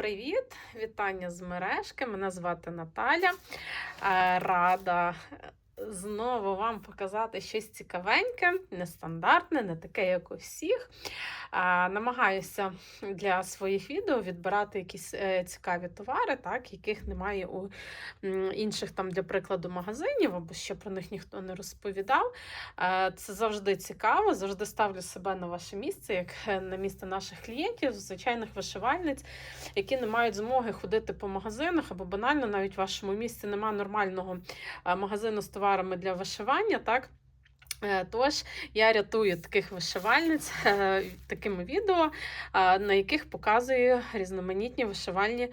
Привіт! Вітання з мережки. Мене звати Наталя. Е, Рада знову вам показати щось цікавеньке, нестандартне, не таке, як у всіх. Намагаюся для своїх відео відбирати якісь е, цікаві товари, так, яких немає у інших, там, для прикладу, магазинів, або ще про них ніхто не розповідав. Е, Це завжди цікаво, завжди ставлю себе на ваше місце, як е, на місце наших клієнтів, звичайних вишивальниць, які не мають змоги ходити по магазинах, або банально навіть в вашому місці немає нормального магазину з товарами для вишивання. так? Е, Тож я рятую таких вишивальниць е, такими відео, е, на яких показую різноманітні вишивальні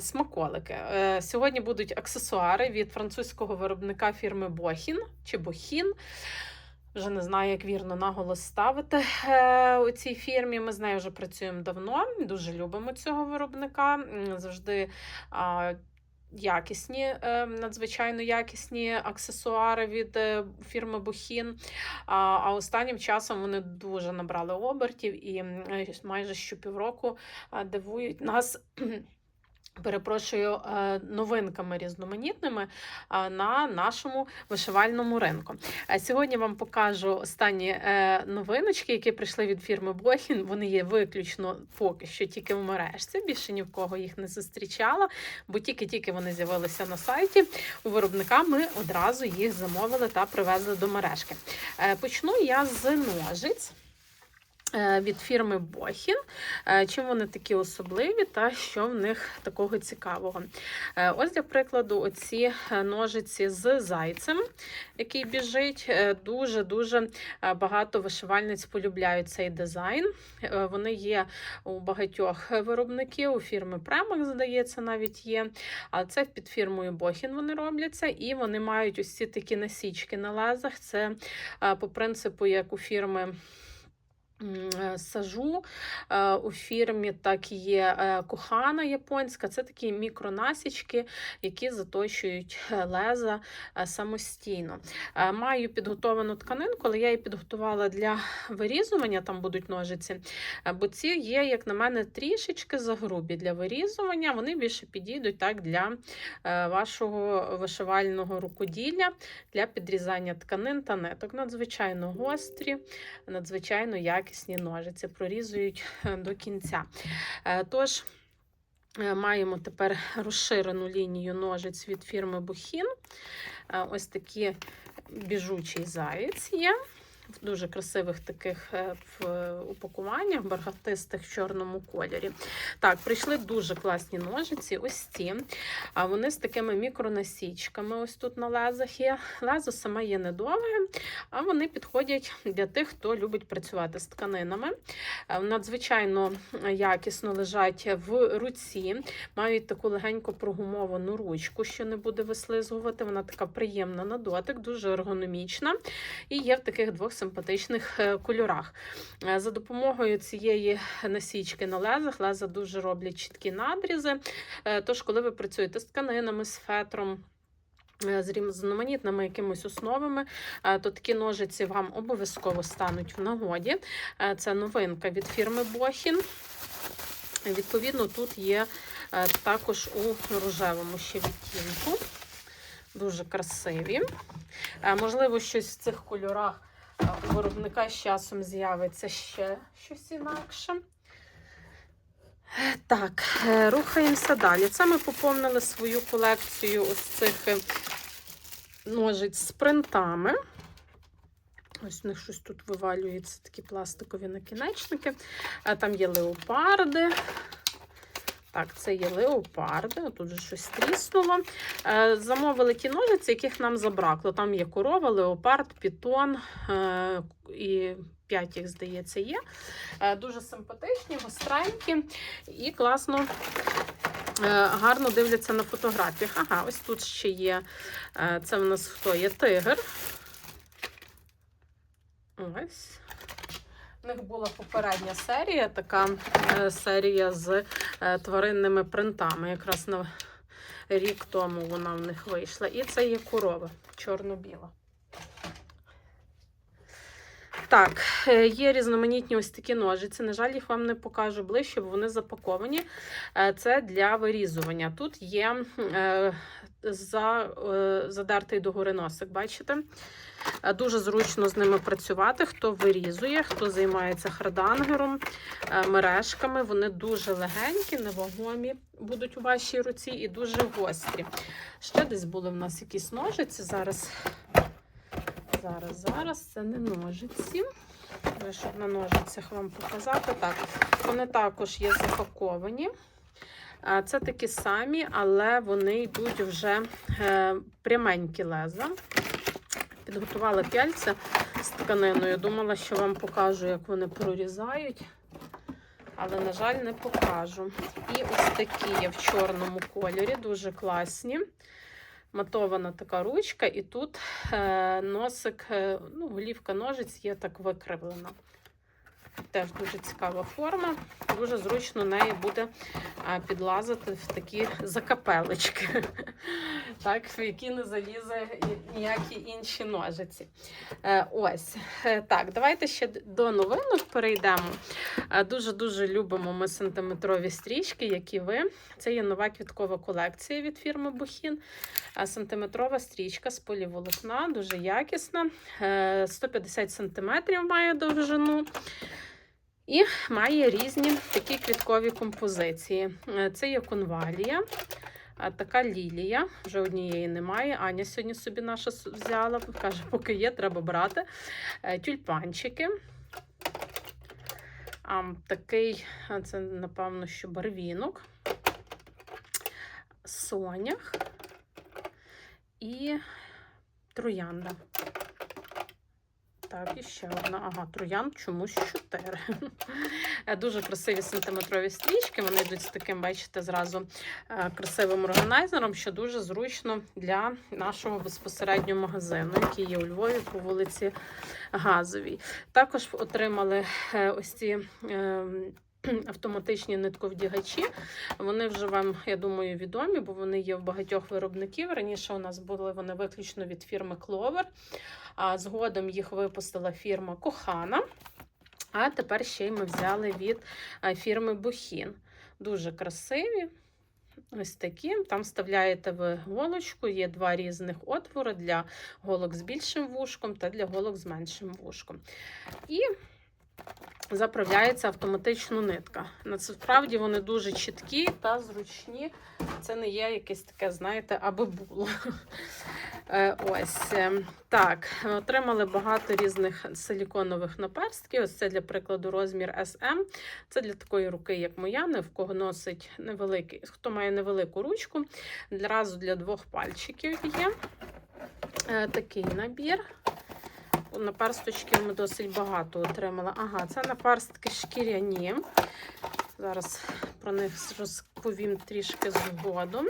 смаколики. Сьогодні будуть аксесуари від французького виробника фірми Бохін чи Бохін. Вже не знаю, як вірно наголос ставити у цій фірмі. Ми з нею вже працюємо давно, дуже любимо цього виробника. Завжди якісні, е, надзвичайно якісні аксесуари від е, фірми Бухін. А, останнім часом вони дуже набрали обертів і е, майже щопівроку півроку дивують нас. Перепрошую е, новинками різноманітними на нашому вишивальному ринку. А сьогодні вам покажу останні е, новиночки, які прийшли від фірми Бохін. Вони є виключно поки що тільки в мережці. Більше ні в кого їх не зустрічала, бо тільки-тільки вони з'явилися на сайті. У виробника ми одразу їх замовили та привезли до мережки. Е, Почну я з ножиць. Е, Від фірми Бохін, Е, чим вони такі особливі та що в них такого цікавого. Е, Ось, для прикладу, оці ножиці з зайцем, який біжить. Дуже-дуже багато вишивальниць полюбляють цей дизайн. Вони є у багатьох виробників, у фірми Премак, здається, навіть є. А це під фірмою Бохін вони робляться, і вони мають ось такі насічки на лезах. Це по принципу, як у фірми. Е, Сажу Е, у фірмі так є е, кохана японська. Це такі мікронасічки, які заточують леза самостійно. Маю підготовану тканинку, але я її підготувала для вирізування, там будуть ножиці. Бо ці є, як на мене, трішечки загрубі для вирізування. Вони більше підійдуть так для вашого вишивального рукоділля, для підрізання тканин та ниток. Надзвичайно гострі, надзвичайно якісні ножиці, прорізують е, до кінця. Е, Тож, е, маємо тепер розширену лінію ножиць від фірми Бухін. Ось такі біжучий заєць є. В дуже красивих таких е, в упакуваннях, бархатистих в чорному кольорі. Так, прийшли дуже класні ножиці. Ось ці. А вони з такими мікронасічками. Ось тут на лезах є. Лезо саме є недовге, а вони підходять для тих, хто любить працювати з тканинами. Е, Надзвичайно якісно лежать в руці, мають таку легенько прогумовану ручку, що не буде вислизгувати. Вона така приємна на дотик, дуже ергономічна і є в таких двох симпатичних е, кольорах. Е, За допомогою цієї насічки на лезах леза дуже роблять чіткі надрізи. Е, Тож, коли ви працюєте з тканинами, з фетром, з різноманітними якимись основами, то такі ножиці вам обов'язково стануть в нагоді. Це новинка від фірми Бохін. Відповідно, тут є також у рожевому ще відтінку. Дуже красиві. Можливо, щось в цих кольорах виробника з часом з'явиться ще щось інакше. Так, е, рухаємося далі. Це ми поповнили свою колекцію ось цих е, ножиць з принтами. Ось у них щось тут вивалюється, такі пластикові накінечники. Е, Там є леопарди. Так, це є леопарди. Тут же щось тріснуло. Е, Замовили ті ножиці, яких нам забракло. Там є корова, леопард, пітон е, і п'ять їх, здається, є. Е, Дуже симпатичні, гостренькі і класно. Гарно дивляться на фотографіях. Ага, ось тут ще є. Це в нас хто є? Тигр. Ось. У них була попередня серія, така е, серія з е, тваринними принтами. Якраз на рік тому вона в них вийшла. І це є корова чорно-біла. Так, е, є різноманітні ось такі ножиці. На жаль, їх вам не покажу ближче, бо вони запаковані. Це для вирізування. Тут є за, е, задертий догори носик, бачите? Е, Дуже зручно з ними працювати. Хто вирізує, хто займається хардангером, е, мережками. Вони дуже легенькі, невагомі будуть у вашій руці і дуже гострі. Ще десь були в нас якісь ножиці. Зараз, зараз, зараз це не ножиці. Щоб на ножицях вам показати. Так, вони також є запаковані. Це такі самі, але вони йдуть вже е, пряменькі леза. Підготувала пяльця з тканиною. Думала, що вам покажу, як вони прорізають. Але, на жаль, не покажу. І ось такі є в чорному кольорі, дуже класні. Матована така ручка, і тут е, носик, е, ну, голівка ножиць є так викривлена. Теж дуже цікава форма. Дуже зручно неї буде підлазити в такі закапелечки, так, в які не залізе ніякі інші ножиці. Е, Ось. Е, Так, давайте ще до новинок перейдемо. Е, Дуже-дуже любимо ми сантиметрові стрічки, як і ви. Це є нова квіткова колекція від фірми Бухін. Сантиметрова стрічка з поліволокна, дуже якісна. Е, 150 сантиметрів має довжину. І має різні такі квіткові композиції. Е, Це є конвалія, така лілія. Вже однієї немає. Аня сьогодні собі наша взяла. Каже, поки є, треба брати. Е, Тюльпанчики. Такий, це, напевно, що барвінок. Сонях і троянда. Так, і ще одна. Ага, троян чомусь чотири. Е, Дуже красиві сантиметрові стрічки. Вони йдуть з таким, бачите, зразу е, красивим органайзером, що дуже зручно для нашого безпосереднього магазину, який є у Львові по вулиці Газовій. Також отримали е, ось ці. Автоматичні нитковдягачі. Вони вже вам, я думаю, відомі, бо вони є в багатьох виробників. Раніше у нас були вони виключно від фірми Clover, а згодом їх випустила фірма Кохана. А тепер ще й ми взяли від е, фірми Бухін. Дуже красиві. Ось такі. Там вставляєте ви голочку, є два різних отвори для голок з більшим вушком та для голок з меншим вушком. І заправляється автоматично нитка. Насправді вони дуже чіткі та зручні. Це не є якесь таке, знаєте, аби було. Е, Ось е, так, отримали багато різних силіконових наперстків. Ось це для прикладу розмір SM. Це для такої руки, як моя, не в кого носить невеликий, хто має невелику ручку. Для разу для двох пальчиків є Е, такий набір. Наперсточків ми досить багато отримали. Ага, це наперстки шкіряні. Зараз про них розповім трішки згодом.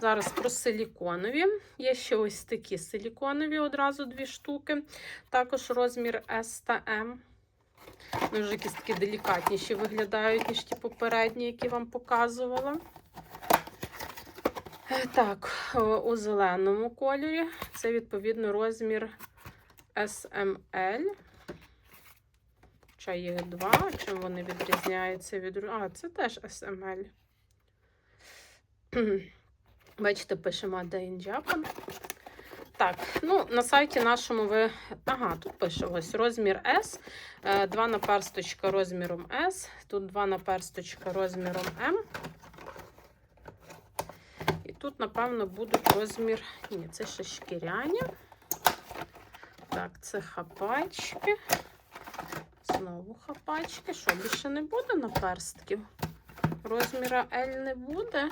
Зараз про силіконові. Є ще ось такі силіконові, одразу дві штуки. Також розмір S та M. Вони вже якісь такі делікатніші виглядають, ніж ті попередні, які вам показувала. Так, у зеленому кольорі це відповідно розмір SML. Хоча їх два, чим вони відрізняються від. А, це теж SML. Бачите, пишемо Made in Japan. Так, ну на сайті нашому ви. Ага, тут пише ось розмір S. Е, Два наперсточка розміром S. Тут два наперсточка розміром M. І тут, напевно, будуть розмір. Ні, це ще шкіряні. Так, це хапачки. Знову хапачки. Що, більше не буде наперстків? Розміра L не буде.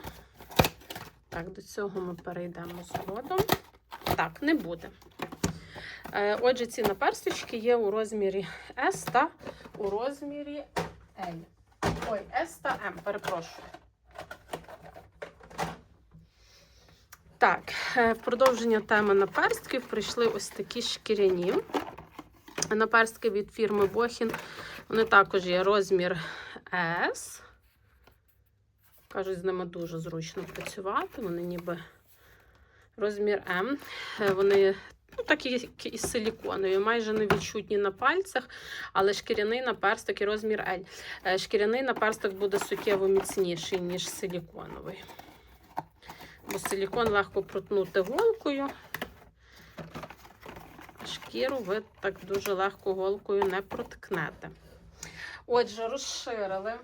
Так, до цього ми перейдемо згодом. Так, не буде. Е, Отже, ці наперсточки є у розмірі S та у розмірі L. Ой, S та M, перепрошую. Так, е, в продовження теми наперстків прийшли ось такі шкіряні. Наперстки від фірми Бохін. Вони також є розмір S. Кажуть, з ними дуже зручно працювати. Вони ніби розмір М. Е, Вони Ну, так і, і силіконові, майже невідчутні на пальцях, але шкіряний наперсток і розмір L. Е, Шкіряний наперсток буде суттєво міцніший, ніж силіконовий. Бо силікон легко протнути голкою. Шкіру ви так дуже легко голкою не проткнете. Отже, розширили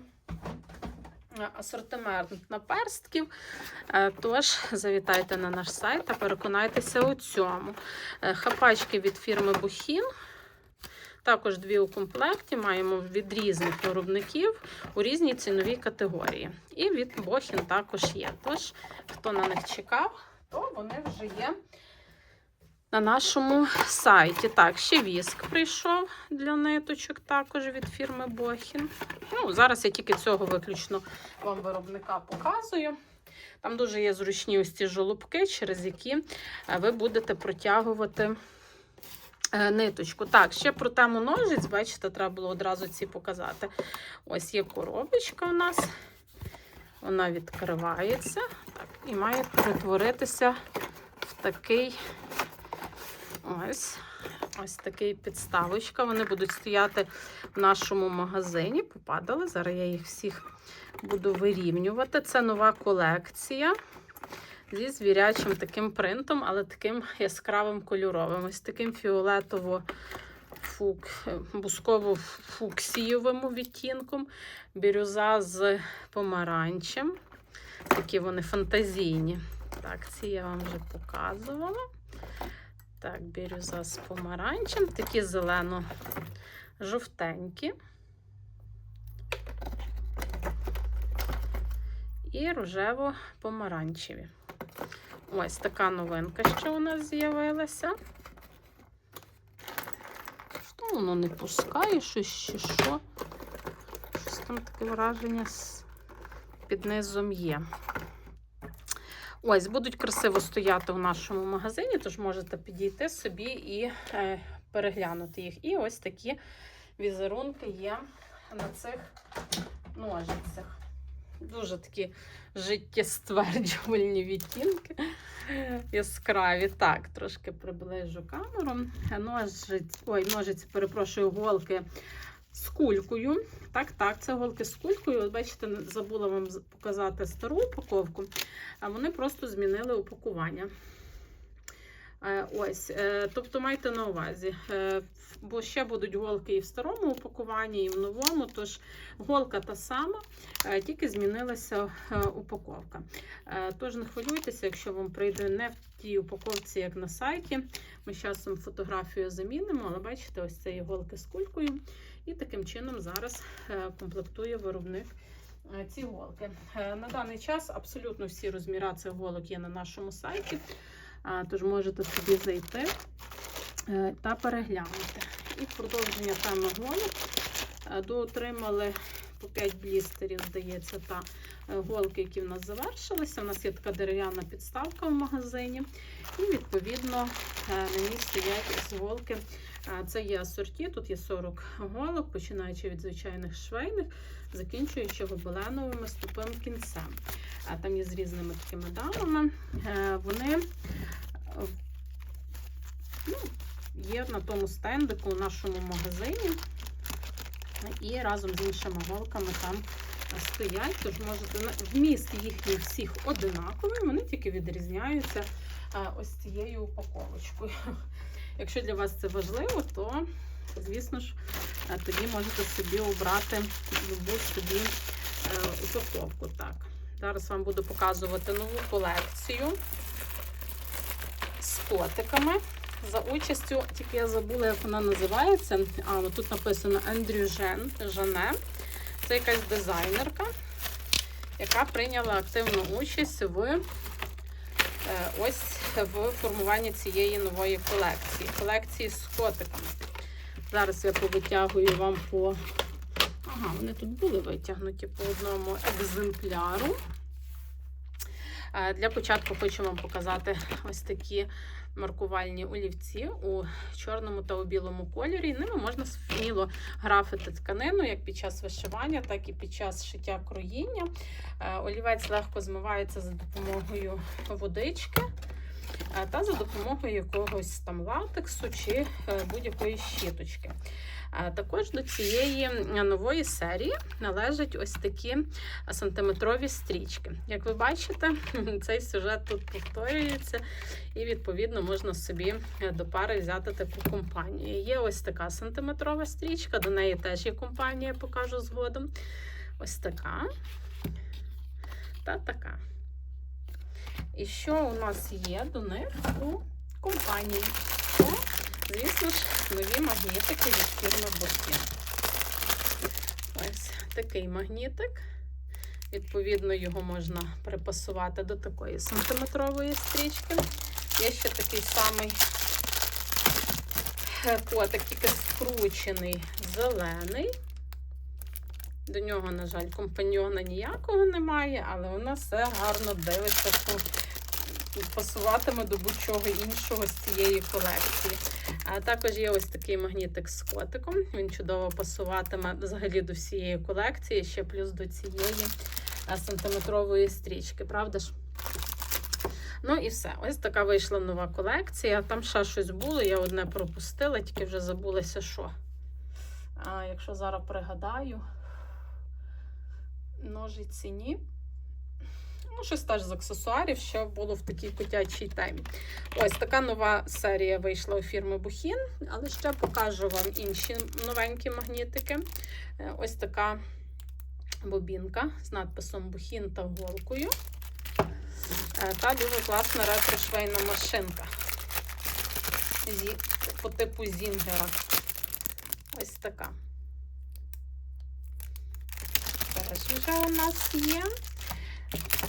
е, асортимент наперстків. Е, Тож завітайте на наш сайт та переконайтеся у цьому. Е, Хапачки від фірми Бухін. Також дві у комплекті маємо від різних виробників у різній ціновій категорії. І від Бохін також є. Тож, хто на них чекав, то вони вже є на нашому сайті. Так, ще віск прийшов для ниточок, також від фірми Бохін. Ну, зараз я тільки цього виключно вам виробника показую. Там дуже є зручні ось ці жолобки, через які е, ви будете протягувати ниточку. Так, ще про тему ножиць, бачите, треба було одразу ці показати. Ось є коробочка у нас. Вона відкривається так, і має перетворитися в такий ось. Ось такий підставочка. Вони будуть стояти в нашому магазині. Попадали. Зараз я їх всіх буду вирівнювати. Це нова колекція зі звірячим таким принтом, але таким яскравим кольоровим. Ось таким фіолетово фук, бусково-фуксієвим відтінком. Бірюза з помаранчем. Такі вони фантазійні. Так, ці я вам вже показувала. Так, бірюза з помаранчем, такі зелено-жовтенькі. І рожево-помаранчеві. Ось така новинка, що у нас з'явилася. Що воно не пускає щось що? Щось там таке враження під низом є. Ось, будуть красиво стояти у нашому магазині, тож можете підійти собі і е, переглянути їх. І ось такі візерунки є на цих ножицях. Дуже такі життєстверджувальні відтінки. Яскраві. Так, трошки приближу камеру. Ножиць, ой, ножиці, перепрошую, голки з кулькою. Так, так, це голки з кулькою. От бачите, забула вам показати стару упаковку, а вони просто змінили упакування. Е, Ось, е, тобто майте на увазі, е, бо ще будуть голки і в старому упакуванні, і в новому. Тож голка та сама, тільки змінилася упаковка. Тож не хвилюйтеся, якщо вам прийде не в тій упаковці, як на сайті. Ми з часом фотографію замінимо, але бачите, ось це голки з кулькою. І таким чином зараз комплектує виробник ці голки. На даний час абсолютно всі розміри цих голок є на нашому сайті. Тож можете собі зайти е, та переглянути. І в продовження теми голок доотримали 5 блістерів, здається, та е, голки, які в нас завершилися. У нас є така дерев'яна підставка в магазині. І, відповідно, е, на ній стоять ось голки. Це є асорті, тут є 40 голок, починаючи від звичайних швейних, закінчуючи гобеленовими з тупим кінцем. Там є з різними такими дамами. Е, Вони ну, є на тому стендику у нашому магазині. І разом з іншими голками там стоять. Тож можете вміст їхніх всіх одинаковий, вони тільки відрізняються ось цією упаковочкою. Якщо для вас це важливо, то, звісно ж, е, тоді можете собі обрати любу собі е, упаковку. Так. Зараз вам буду показувати нову колекцію з котиками. За участю, тільки я забула, як вона називається. А, тут написано Андрю Жен, Жане. Це якась дизайнерка, яка прийняла активну участь в е, ось в формуванні цієї нової колекції. Колекції з котиками. Зараз я повитягую вам по. Ага, вони тут були витягнуті по одному екземпляру. Е, Для початку хочу вам показати ось такі маркувальні олівці у чорному та у білому кольорі. Ними можна сміло графити тканину як під час вишивання, так і під час шиття кроїння. Е, Олівець легко змивається за допомогою водички. Е, та за допомогою якогось там латексу чи е, будь-якої щіточки. Е, Також до цієї нової серії належать ось такі сантиметрові стрічки. Як ви бачите, цей сюжет тут повторюється, і відповідно можна собі до пари взяти таку компанію. Є ось така сантиметрова стрічка, до неї теж є компанія, покажу згодом. Ось така та така. І що у нас є до них у компанії? Це, звісно ж, нові магнітики від фірми Bokin. Ось такий магнітик. Відповідно, його можна припасувати до такої сантиметрової стрічки. Є ще такий самий е, котик, тільки скручений, зелений. До нього, на жаль, компаньйона ніякого немає, але нас все гарно дивиться, що пасуватиме до будь-чого іншого з цієї колекції. А також є ось такий магнітик з котиком. Він чудово пасуватиме взагалі до всієї колекції, ще плюс до цієї сантиметрової стрічки, правда ж? Ну і все. Ось така вийшла нова колекція. Там ще щось було, я одне пропустила, тільки вже забулася, що. А якщо зараз пригадаю, ножиці ні. Ну, щось теж з аксесуарів, що було в такій котячій темі. Ось така нова серія вийшла у фірми Бухін, але ще покажу вам інші новенькі магнітики. Е, Ось така бобінка з надписом Бухін та голкою. Е, Та дуже класна ретрошвейна машинка по типу Зінгера. Ось така. Теж вже у нас є.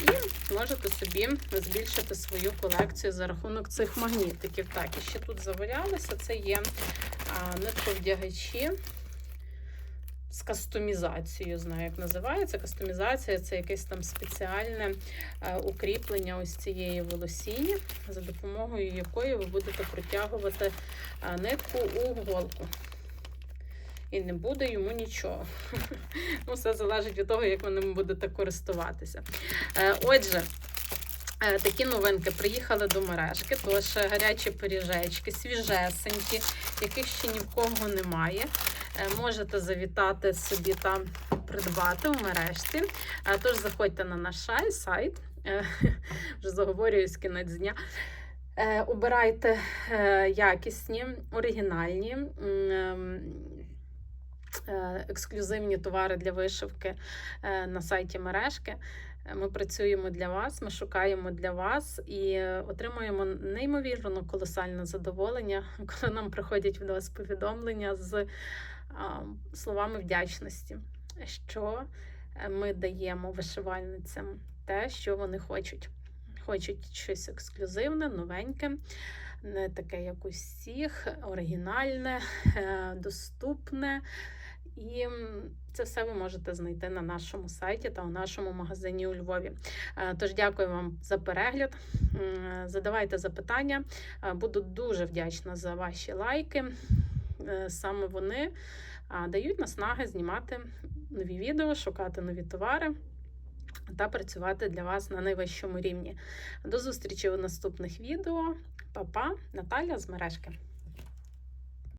І можете собі збільшити свою колекцію за рахунок цих магнітиків. Так, і ще тут завалялося, це є нитковдягачі з кастомізацією, знаю, як називається. Кастомізація це якесь там спеціальне укріплення ось цієї волосіні, за допомогою якої ви будете протягувати нитку у голку. І не буде йому нічого. Ну, все залежить від того, як ви ним будете користуватися. Е, Отже, е, такі новинки приїхали до мережки, тож гарячі пиріжечки, свіжесенькі, яких ще ні в кого немає. Е, Можете завітати собі та придбати в мережці. Тож заходьте на наш сайт, вже заговорююсь кінець дня. Обирайте якісні, оригінальні. Е, Ексклюзивні товари для вишивки е, на сайті мережки. Е, Ми працюємо для вас, ми шукаємо для вас і отримуємо неймовірно колосальне задоволення, коли нам приходять від вас повідомлення з словами вдячності, що ми даємо вишивальницям те, що вони хочуть. Хочуть щось ексклюзивне, новеньке, не таке, як у всіх, оригінальне, доступне. І це все ви можете знайти на нашому сайті та у нашому магазині у Львові. Е, Тож дякую вам за перегляд. Задавайте запитання. Е, Буду дуже вдячна за ваші лайки. Е, Саме вони дають наснаги знімати нові відео, шукати нові товари та працювати для вас на найвищому рівні. До зустрічі у наступних відео. Па-па, Наталя з мережки.